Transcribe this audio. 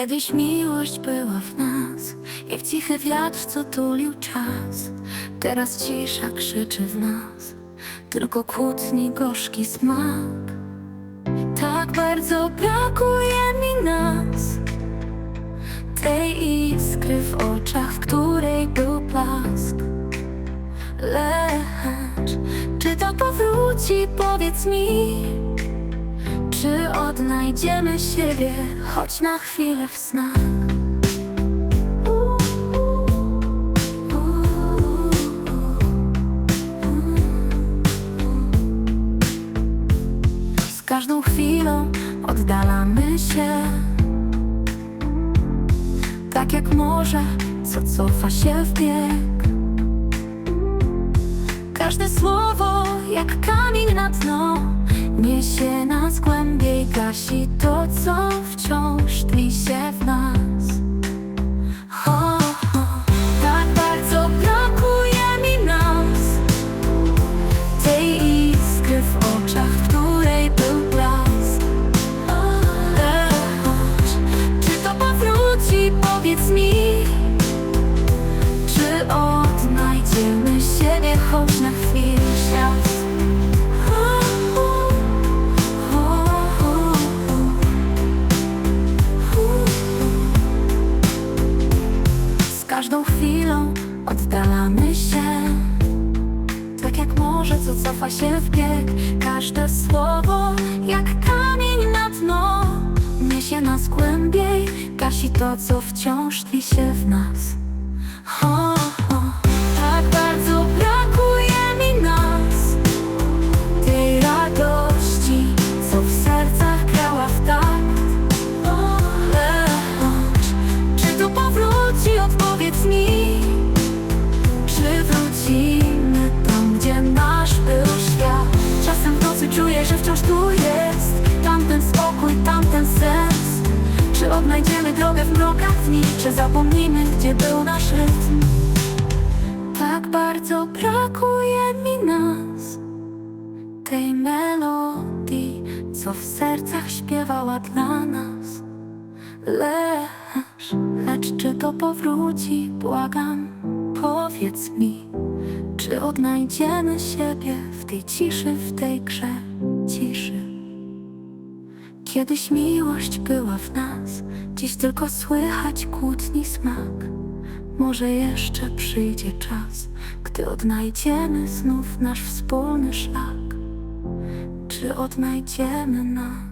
Kiedyś miłość była w nas, jak cichy wiatr, co tulił czas. Teraz cisza krzyczy w nas, tylko kłótni gorzki smak. Tak bardzo brakuje mi nas, tej iskry w oczach, w której był blask. Lecz, czy to powróci, powiedz mi? Odnajdziemy siebie, choć na chwilę w snach? Z każdą chwilą oddalamy się. Tak jak morze, co cofa się w bieg. Każde słowo jak kamień na dno Niesie nas głębiej, gasi to, co wciąż tli się w nas. O, o, Tak bardzo brakuje mi nas. Tej iskry w oczach, w której był blask. Lecz, czy to powróci, powiedz mi. Czy odnajdziemy siebie, choć na chwilę każdą chwilą oddalamy się. Tak jak morze, co cofa się w bieg. Każde słowo jak kamień na dno Niesie nas głębiej. Gasi to, co wciąż tli się w nas. O, że wciąż tu jest Tamten spokój, tamten sens. Czy odnajdziemy drogę w mrokach dni Czy zapomnimy, gdzie był nasz rytm? Tak bardzo brakuje mi nas. Tej melodii, co w sercach śpiewała dla nas. Lecz, lecz czy to powróci, błagam, powiedz mi Czy odnajdziemy siebie w tej ciszy, w tej grze Kiedyś miłość była w nas, dziś tylko słychać kłótni smak Może jeszcze przyjdzie czas, gdy odnajdziemy znów nasz wspólny szlak Czy odnajdziemy nas?